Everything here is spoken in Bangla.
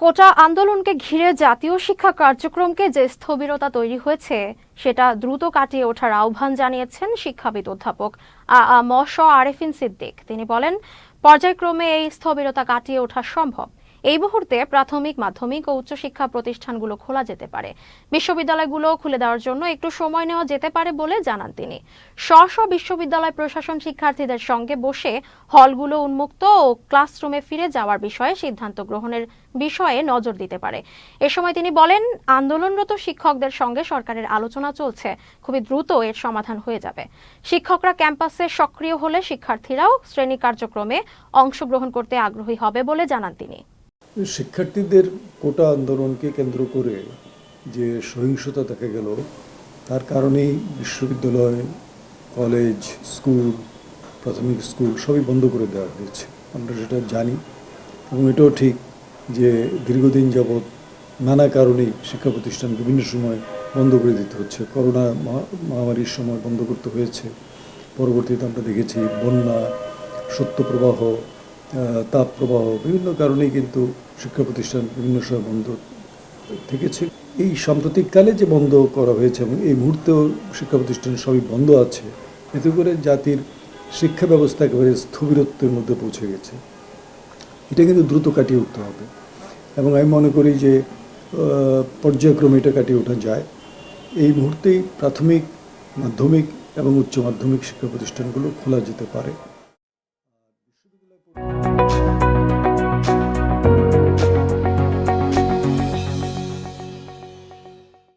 কোটা আন্দোলনকে ঘিরে জাতীয় শিক্ষা কার্যক্রমকে যে স্থবিরতা তৈরি হয়েছে, সেটা দ্রুত কাটিয়ে ওঠার আহ্বান জানিয়েছেন শিক্ষাবিদ অধ্যাপক আ আ ম আরেফিন সিদ্দিক। তিনি বলেন, পর্যায়ক্রমে এই স্থবিরতা কাটিয়ে ওঠা সম্ভব। এই মুহূর্তে প্রাথমিক, মাধ্যমিক ও উচ্চশিক্ষা প্রতিষ্ঠানগুলো খোলা যেতে পারে। বিশ্ববিদ্যালয়গুলো খুলে দেওয়ার জন্য একটু সময় নেওয়া যেতে পারে বলে জানান তিনি। স্ব স্ব বিশ্ববিদ্যালয় প্রশাসন শিক্ষার্থীদের সঙ্গে বসে হলগুলো উন্মুক্ত ও ক্লাসরুমে ফিরে যাওয়ার বিষয়ে সিদ্ধান্ত গ্রহণের বিষয়ে নজর দিতে পারে। এ সময় তিনি বলেন, আন্দোলনরত শিক্ষকদের সঙ্গে সরকারের আলোচনা চলছে। খুবই দ্রুত এর সমাধান হয়ে যাবে। শিক্ষকরা ক্যাম্পাসে সক্রিয় হলে শিক্ষার্থীরাও শ্রেণি কার্যক্রমে অংশগ্রহণ করতে আগ্রহী হবে বলে জানান তিনি। শিক্ষার্থীদের কোটা আন্দোলনকে কেন্দ্র করে যে সহিংসতা দেখা গেল, তার কারণেই বিশ্ববিদ্যালয়, কলেজ, স্কুল, প্রাথমিক স্কুল সবই বন্ধ করে দেওয়া হয়েছে। আমরা সেটা জানি এবং এটাও ঠিক যে দীর্ঘদিন যাবৎ নানা কারণেই শিক্ষা প্রতিষ্ঠান বিভিন্ন সময় বন্ধ করে দিতে হচ্ছে। করোনা মহামারীর সময় বন্ধ করতে হয়েছে। পরবর্তীতে আমরা দেখেছি বন্যা, সত্যপ্রবাহ তাপ প্রবাহ বিভিন্ন কারণেই কিন্তু শিক্ষা প্রতিষ্ঠান বিভিন্ন সময় বন্ধ থেকেছে। এই সাম্প্রতিককালে যে বন্ধ করা হয়েছে এবং এই মুহূর্তেও শিক্ষা প্রতিষ্ঠান সবই বন্ধ আছে, এতে করে জাতির শিক্ষা ব্যবস্থা একেবারে স্থবিরত্বের মধ্যে পৌঁছে গেছে। এটা কিন্তু দ্রুত কাটিয়ে উঠতে হবে এবং আমি মনে করি যে পর্যায়ক্রমে এটা কাটিয়ে ওঠা যায়। এই মুহূর্তেই প্রাথমিক, মাধ্যমিক এবং উচ্চ মাধ্যমিক শিক্ষা প্রতিষ্ঠানগুলো খোলা যেতে পারে।